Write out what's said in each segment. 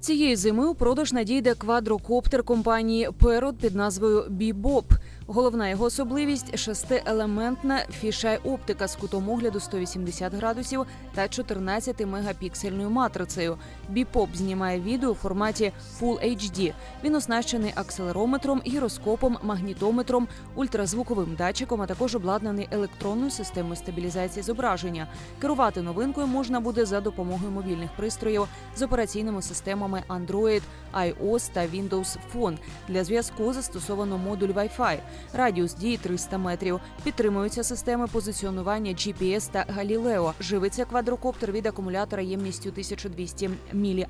Цієї зими у продаж надійде квадрокоптер компанії Перот під назвою Бібоп. Головна його особливість шестиелементна фішай оптика з кутом огляду 180 градусів та 14 мегапіксельною матрицею. Біпоп знімає відео у форматі Full HD. Він оснащений акселерометром, гіроскопом, магнітометром, ультразвуковим датчиком, а також обладнаний електронною системою стабілізації зображення. Керувати новинкою можна буде за допомогою мобільних пристроїв з операційними системами Android, iOS та Windows Phone. Для зв'язку застосовано модуль Wi-Fi. Радіус дії 300 метрів. Підтримуються системи позиціонування GPS та Galileo. Живиться квадрокоптер від акумулятора ємністю 1200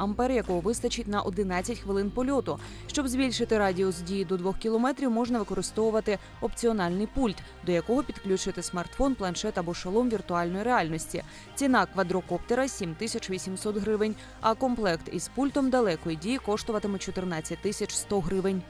мА, якого вистачить на 11 хвилин польоту. Щоб збільшити радіус дії до 2 кілометрів, можна використовувати опціональний пульт, до якого підключити смартфон, планшет або шолом віртуальної реальності. Ціна квадрокоптера 7800 гривень, а комплект із пультом далекої дії коштуватиме 14 тисяч 100 гривень.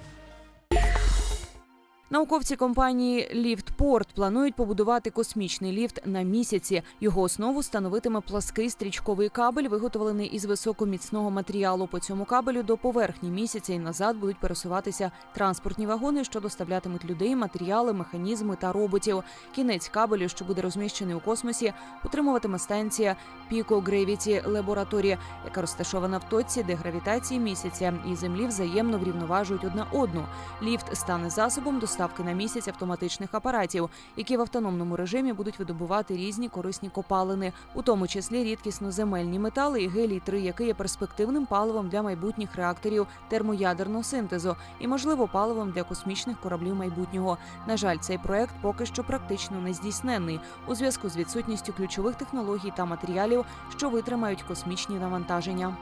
Науковці компанії Ліфтпорт планують побудувати космічний ліфт на місяці. Його основу становитиме плаский стрічковий кабель, виготовлений із високоміцного матеріалу. По цьому кабелю до поверхні місяця і назад будуть пересуватися транспортні вагони, що доставлятимуть людей, матеріали, механізми та роботів. Кінець кабелю, що буде розміщений у космосі, утримуватиме станція Pico Gravity Laboratory, яка розташована в точці, де гравітації місяця і землі взаємно врівноважують одна одну. Ліфт стане засобом доставки на місяць автоматичних апаратів, які в автономному режимі будуть видобувати різні корисні копалини, у тому числі рідкісноземельні метали і гелій 3 який є перспективним паливом для майбутніх реакторів термоядерного синтезу і, можливо, паливом для космічних кораблів майбутнього. На жаль, цей проект поки що практично не здійсненний у зв'язку з відсутністю ключових технологій та матеріалів, що витримають космічні навантаження.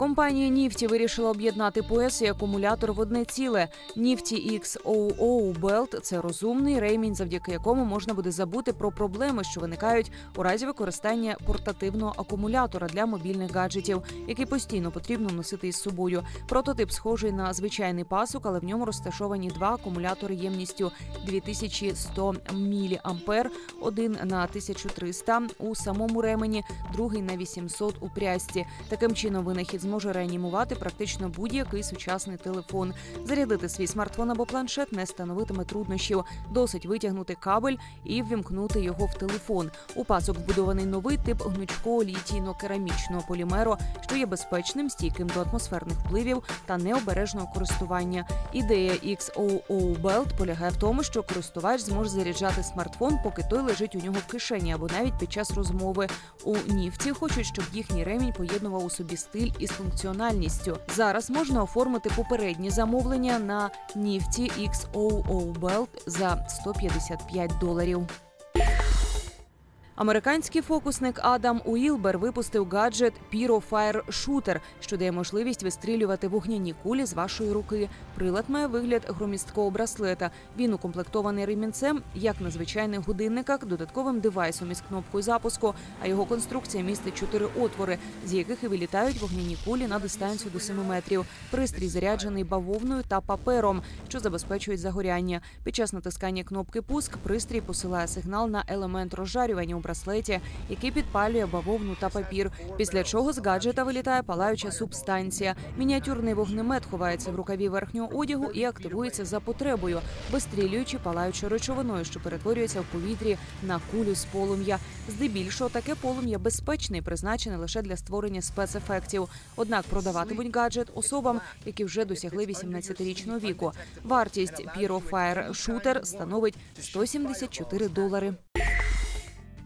Компанія Ніфті вирішила об'єднати пояс і акумулятор в одне ціле. Ніфті XOO Belt – це розумний ремінь, завдяки якому можна буде забути про проблеми, що виникають у разі використання портативного акумулятора для мобільних гаджетів, який постійно потрібно носити із собою. Прототип схожий на звичайний пасок, але в ньому розташовані два акумулятори ємністю 2100 мА, один на 1300 у самому ремені, другий на 800 у прясті. Таким чином винахід зможе реанімувати практично будь-який сучасний телефон. Зарядити свій смартфон або планшет не становитиме труднощів. Досить витягнути кабель і ввімкнути його в телефон. У пасок вбудований новий тип гнучкого літійно-керамічного полімеру, що є безпечним, стійким до атмосферних впливів та необережного користування. Ідея XOO Belt полягає в тому, що користувач зможе заряджати смартфон, поки той лежить у нього в кишені або навіть під час розмови. У нівці хочуть, щоб їхній ремінь поєднував у собі стиль із функціональністю. Зараз можна оформити попередні замовлення на Nifty XOO Belt за 155 доларів. Американський фокусник Адам Уілбер випустив гаджет Pyro Fire Shooter, що дає можливість вистрілювати вогняні кулі з вашої руки. Прилад має вигляд громісткого браслета. Він укомплектований ремінцем, як на звичайних годинниках, додатковим девайсом із кнопкою запуску. А його конструкція містить чотири отвори, з яких і вилітають вогняні кулі на дистанцію до 7 метрів. Пристрій заряджений бавовною та папером, що забезпечують загоряння. Під час натискання кнопки пуск пристрій посилає сигнал на елемент розжарювання браслеті, який підпалює бавовну та папір. Після чого з гаджета вилітає палаюча субстанція. Мініатюрний вогнемет ховається в рукаві верхнього одягу і активується за потребою, вистрілюючи палаючою речовиною, що перетворюється в повітрі на кулю з полум'я. Здебільшого таке полум'я безпечне і призначене лише для створення спецефектів. Однак продаватимуть гаджет особам, які вже досягли 18-річного віку. Вартість Pyro Fire Shooter становить 174 долари.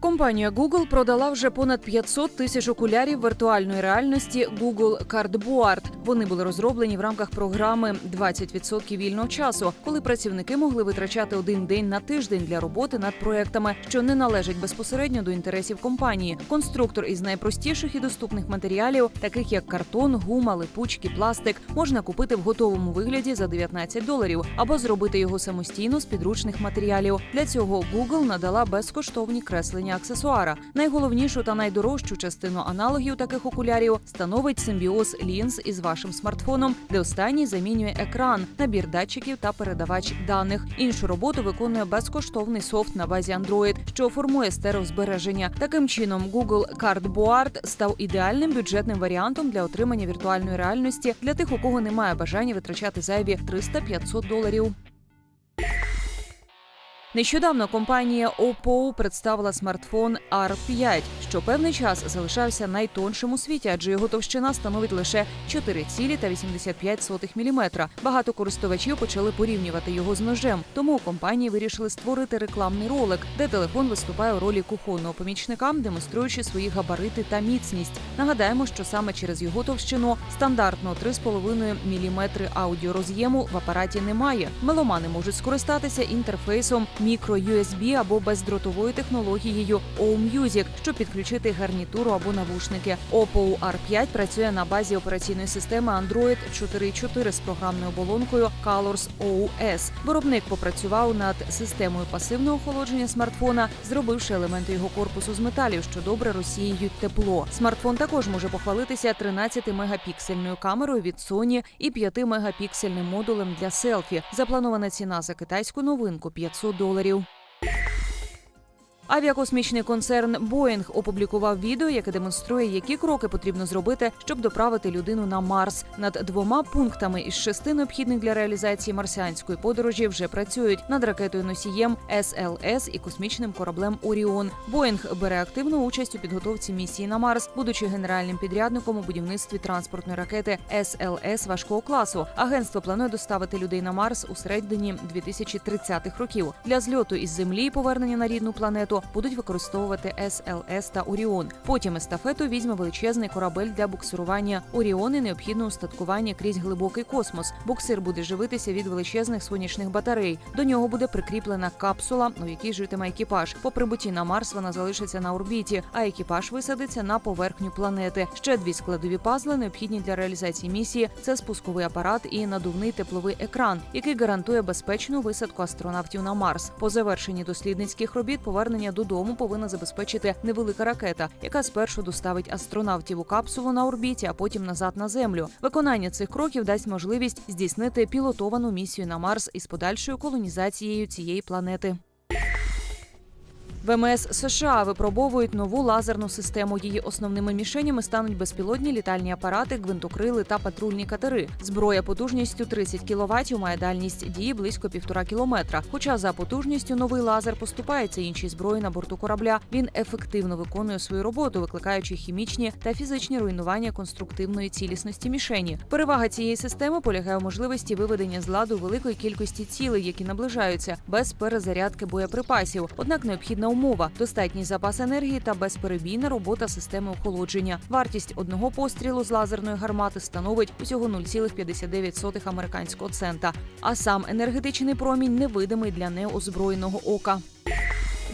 Компанія Google продала вже понад 500 тисяч окулярів віртуальної реальності Google Cardboard. Вони були розроблені в рамках програми «20% вільного часу, коли працівники могли витрачати один день на тиждень для роботи над проектами, що не належать безпосередньо до інтересів компанії. Конструктор із найпростіших і доступних матеріалів, таких як картон, гума, липучки, пластик, можна купити в готовому вигляді за 19 доларів або зробити його самостійно з підручних матеріалів. Для цього Google надала безкоштовні креслення аксесуара. Найголовнішу та найдорожчу частину аналогів таких окулярів становить симбіоз лінз із вашим смартфоном, де останній замінює екран, набір датчиків та передавач даних. Іншу роботу виконує безкоштовний софт на базі Android, що формує стереозбереження. Таким чином, Google Cardboard став ідеальним бюджетним варіантом для отримання віртуальної реальності для тих, у кого немає бажання витрачати зайві 300-500 доларів. Нещодавно компанія Oppo представила смартфон R5, що певний час залишався найтоншим у світі, адже його товщина становить лише 4,85 мм. Багато користувачів почали порівнювати його з ножем. Тому компанії вирішили створити рекламний ролик, де телефон виступає у ролі кухонного помічника, демонструючи свої габарити та міцність. Нагадаємо, що саме через його товщину стандартного 3,5 мм аудіороз'єму в апараті немає. Меломани можуть скористатися інтерфейсом мікро-USB або бездротовою технологією O-Music, щоб підключити гарнітуру або навушники. Oppo R5 працює на базі операційної системи Android 4.4 з програмною оболонкою Colors OS. Виробник попрацював над системою пасивного охолодження смартфона, зробивши елементи його корпусу з металів, що добре розсіюють тепло. Смартфон також може похвалитися 13-мегапіксельною камерою від Sony і 5-мегапіксельним модулем для селфі. Запланована ціна за китайську новинку 500 доларів. доларів. Авіакосмічний концерн Боїнг опублікував відео, яке демонструє, які кроки потрібно зробити, щоб доправити людину на Марс. Над двома пунктами із шести необхідних для реалізації марсіанської подорожі вже працюють над ракетою носієм СЛС і космічним кораблем Оріон. Боїнг бере активну участь у підготовці місії на Марс, будучи генеральним підрядником у будівництві транспортної ракети СЛС важкого класу. Агентство планує доставити людей на Марс у середині 2030-х років. Для зльоту із землі і повернення на рідну планету будуть використовувати СЛС та Оріон. Потім естафету візьме величезний корабель для буксирування Оріон і необхідне устаткування крізь глибокий космос. Буксир буде живитися від величезних сонячних батарей. До нього буде прикріплена капсула, у якій житиме екіпаж. По прибутті на Марс вона залишиться на орбіті, а екіпаж висадиться на поверхню планети. Ще дві складові пазли необхідні для реалізації місії. Це спусковий апарат і надувний тепловий екран, який гарантує безпечну висадку астронавтів на Марс. По завершенні дослідницьких робіт повернення додому повинна забезпечити невелика ракета, яка спершу доставить астронавтів у капсулу на орбіті, а потім назад на землю. Виконання цих кроків дасть можливість здійснити пілотовану місію на Марс із подальшою колонізацією цієї планети. ВМС США випробовують нову лазерну систему. Її основними мішенями стануть безпілотні літальні апарати, гвинтокрили та патрульні катери. Зброя потужністю 30 кВт має дальність дії близько півтора кілометра. Хоча за потужністю новий лазер поступається іншій зброї на борту корабля. Він ефективно виконує свою роботу, викликаючи хімічні та фізичні руйнування конструктивної цілісності мішені. Перевага цієї системи полягає у можливості виведення з ладу великої кількості цілей, які наближаються без перезарядки боєприпасів. Однак необхідна умова достатній запас енергії та безперебійна робота системи охолодження. Вартість одного пострілу з лазерної гармати становить усього 0,59 американського цента. А сам енергетичний промінь невидимий для неозброєного ока.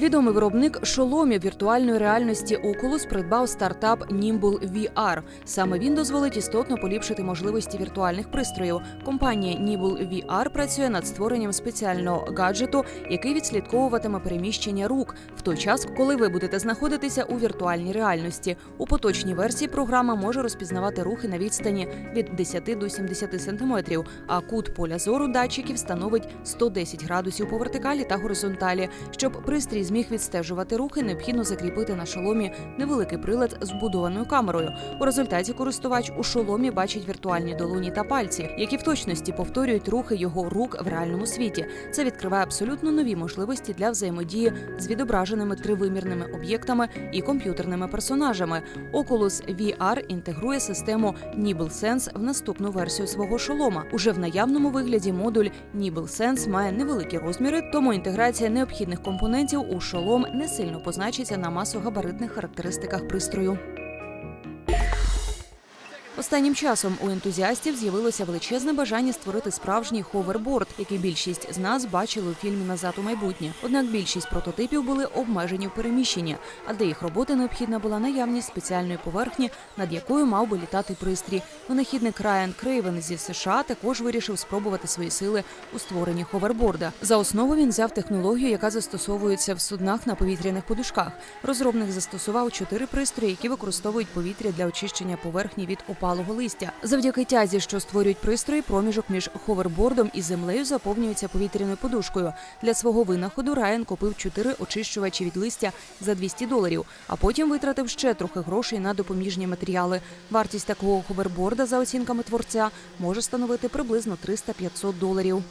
Відомий виробник шоломів віртуальної реальності Oculus придбав стартап Nimble VR. Саме він дозволить істотно поліпшити можливості віртуальних пристроїв. Компанія Nimble VR працює над створенням спеціального гаджету, який відслідковуватиме переміщення рук в той час, коли ви будете знаходитися у віртуальній реальності. У поточній версії програма може розпізнавати рухи на відстані від 10 до 70 сантиметрів, а кут поля зору датчиків становить 110 градусів по вертикалі та горизонталі. Щоб пристрій зміг відстежувати рухи, необхідно закріпити на шоломі невеликий прилад з вбудованою камерою. У результаті користувач у шоломі бачить віртуальні долоні та пальці, які в точності повторюють рухи його рук в реальному світі. Це відкриває абсолютно нові можливості для взаємодії з відображеними тривимірними об'єктами і комп'ютерними персонажами. Oculus VR інтегрує систему NibbleSense в наступну версію свого шолома. Уже в наявному вигляді модуль NibbleSense має невеликі розміри, тому інтеграція необхідних компонентів у шолом не сильно позначиться на масогабаритних характеристиках пристрою. Останнім часом у ентузіастів з'явилося величезне бажання створити справжній ховерборд, який більшість з нас бачили у фільмі Назад у майбутнє. Однак більшість прототипів були обмежені в переміщенні, а для їх роботи необхідна була наявність спеціальної поверхні, над якою мав би літати пристрій. Винахідник Райан Крейвен зі США також вирішив спробувати свої сили у створенні ховерборда. За основу він взяв технологію, яка застосовується в суднах на повітряних подушках. Розробник застосував чотири пристрої, які використовують повітря для очищення поверхні від опалого листя. Завдяки тязі, що створюють пристрої, проміжок між ховербордом і землею заповнюється повітряною подушкою. Для свого винаходу Райан купив чотири очищувачі від листя за 200 доларів, а потім витратив ще трохи грошей на допоміжні матеріали. Вартість такого ховерборда, за оцінками творця, може становити приблизно 300-500 доларів.